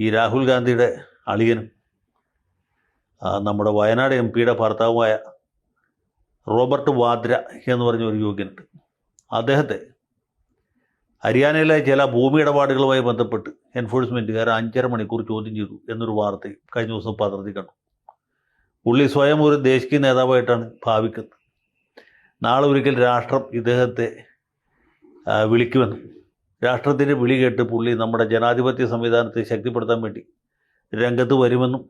ഈ രാഹുൽ ഗാന്ധിയുടെ അളിയനും നമ്മുടെ വയനാട് എം പിയുടെ ഭർത്താവുമായ റോബർട്ട് വാദ്ര എന്ന് പറഞ്ഞ ഒരു യോഗ്യനുണ്ട്. അദ്ദേഹത്തെ ഹരിയാനയിലെ ചില ഭൂമി ഇടപാടുകളുമായി ബന്ധപ്പെട്ട് എൻഫോഴ്സ്മെന്റുകാർ അഞ്ചര മണിക്കൂർ ചോദ്യം ചെയ്തു എന്നൊരു വാർത്ത കഴിഞ്ഞ ദിവസം പത്രത്തിൽ കണ്ടു. പുള്ളി സ്വയം ഒരു ദേശീയ നേതാവായിട്ടാണ് ഭാവിക്കുന്നത്. നാളെ ഒരിക്കൽ രാഷ്ട്രം ഇദ്ദേഹത്തെ വിളിക്കുമെന്നും. രാഷ്ട്രത്തിന്റെ വിളി കേട്ട് പുള്ളി നമ്മുടെ ജനാധിപത്യ സംവിധാനത്തെ ശക്തിപ്പെടുത്താൻ വേണ്ടി രംഗത്ത് വരുമെന്നും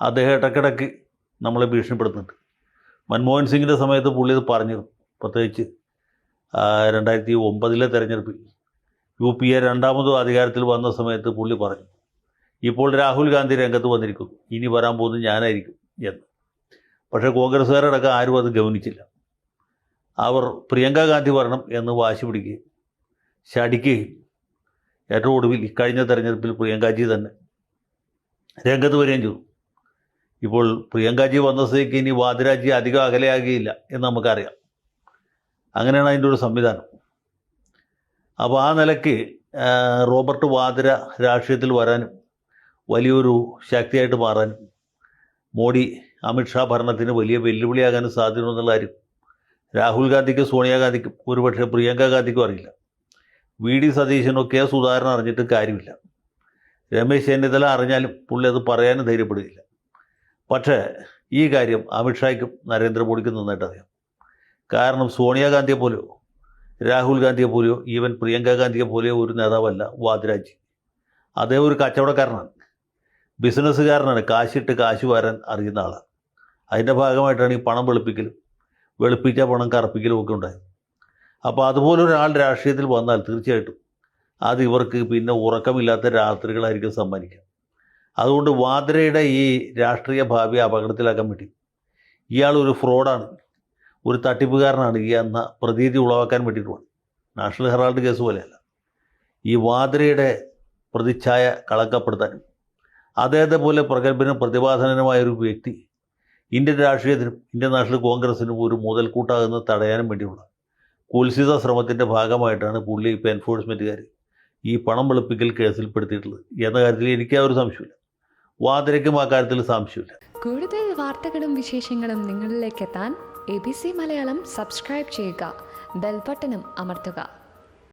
അദ്ദേഹം ഇടയ്ക്കിടയ്ക്ക് നമ്മളെ ഭീഷണിപ്പെടുത്തുന്നുണ്ട്. മൻമോഹൻ സിംഗിന്റെ സമയത്ത് പുള്ളി ഇത് പറഞ്ഞിരുന്നു. പ്രത്യേകിച്ച് രണ്ടായിരത്തി ഒമ്പതിലെ തെരഞ്ഞെടുപ്പിൽ യു പി എ രണ്ടാമതും അധികാരത്തിൽ വന്ന സമയത്ത് പുള്ളി പറഞ്ഞു ഇപ്പോൾ രാഹുൽ ഗാന്ധി രംഗത്ത് വന്നിരിക്കുന്നു. ഇനി വരാൻ പോകുന്നത് ഞാനായിരിക്കും എന്ന്. പക്ഷേ കോൺഗ്രസ്സുകാരടക്കം ആരും അത് ഗവനിച്ചില്ല അവർ പ്രിയങ്ക ഗാന്ധി വരണം എന്ന് വാശി പിടിക്കുകയും ശടിക്കുകയും ഏറ്റവും ഒടുവിൽ ഇക്കഴിഞ്ഞ തെരഞ്ഞെടുപ്പിൽ പ്രിയങ്കാജി തന്നെ രംഗത്ത് വരികയും ചെയ്തു. ഇപ്പോൾ പ്രിയങ്കാജി വന്ന സ്ഥിതിക്ക് ഇനി വാദിരാജി അധികം അകലെയാകുകയില്ല എന്ന് നമുക്കറിയാം. അങ്ങനെയാണ് അതിന്റെ ഒരു സംവിധാനം. അപ്പോൾ ആ നിലയ്ക്ക് റോബർട്ട് വാദ്ര രാഷ്ട്രീയത്തിൽ വരാനും വലിയൊരു ശക്തിയായിട്ട് മാറാനും മോഡി അമിത്ഷാ ഭരണത്തിന് വലിയ വെല്ലുവിളിയാകാനും സാധ്യതയുണ്ടെന്നുള്ള കാര്യം രാഹുൽ ഗാന്ധിക്കും സോണിയാഗാന്ധിക്കും ഒരുപക്ഷെ പ്രിയങ്ക ഗാന്ധിക്കും അറിയില്ല. വി ഡി സതീശനോ കെ സുധാകരൻ അറിഞ്ഞിട്ട് കാര്യമില്ല. രമേശ് ചെന്നിത്തല അറിഞ്ഞാലും പുള്ളി അത് പറയാനും ധൈര്യപ്പെടുകയില്ല. പക്ഷേ ഈ കാര്യം അമിത്ഷായ്ക്കും നരേന്ദ്രമോദിക്കും നന്നായിട്ട് അറിയാം. കാരണം സോണിയാഗാന്ധിയെ പോലെയോ രാഹുൽ ഗാന്ധിയെ പോലെയോ ഈവൻ പ്രിയങ്ക ഗാന്ധിയെ പോലെയോ ഒരു നേതാവല്ല വാദ്രാജി. അദ്ദേഹം ഒരു കച്ചവടക്കാരനാണ്. ബിസിനസ്സുകാരനാണ്. കാശിട്ട് കാശ് വരാൻ അറിയുന്ന ആളാണ്. അതിന്റെ ഭാഗമായിട്ടാണ് ഈ പണം വെളുപ്പിക്കലും വെളുപ്പിച്ച പണം കറപ്പിക്കലും ഒക്കെ ഉണ്ടായത്. അപ്പോൾ അതുപോലൊരാൾ രാഷ്ട്രീയത്തിൽ വന്നാൽ തീർച്ചയായിട്ടും അത് ഇവർക്ക് പിന്നെ ഉറക്കമില്ലാത്ത രാത്രികളായിരിക്കും സമ്മാനിക്കുക. അതുകൊണ്ട് വാദ്രയുടെ ഈ രാഷ്ട്രീയ ഭാവി അപകടത്തിലാക്കാൻ വേണ്ടി ഇയാൾ ഒരു ഫ്രോഡാണ് ഒരു തട്ടിപ്പുകാരനാണ് ഈ എന്ന പ്രതീതി ഉളവാക്കാൻ വേണ്ടിയിട്ടുമാണ് നാഷണൽ ഹെറാൾഡ് കേസ് പോലെയല്ല. ഈ വാദ്രയുടെ പ്രതിച്ഛായ കളങ്കപ്പെടുത്താനും അദ്ദേഹത്തെ പോലെ പ്രഗത്ഭനും പ്രതിഭാധനനുമായ ഒരു വ്യക്തി ഇന്ത്യൻ രാഷ്ട്രീയത്തിനും ഇന്ത്യൻ നാഷണൽ കോൺഗ്രസിനും ഒരു മുതൽക്കൂട്ടാകുന്നത് തടയാനും വേണ്ടിയുള്ള കുൽസിത ശ്രമത്തിന്റെ ഭാഗമായിട്ടാണ് പുള്ളി ഇപ്പോൾ എൻഫോഴ്സ്മെന്റുകാർ ഈ പണം വെളുപ്പിക്കൽ കേസിൽപ്പെടുത്തിയിട്ടുള്ളത്. എന്ന കാര്യത്തിൽ എനിക്ക് ആ ഒരു സംശയമില്ല വാതിരയ്ക്കും ആ കാര്യത്തിൽ സംശയമില്ല കൂടുതൽ വാർത്തകളും വിശേഷങ്ങളും നിങ്ങളിലേക്ക് എത്താൻ A B C Malayalam subscribe ചെയ്യുക. ബെൽബട്ടനും അമർത്തുക.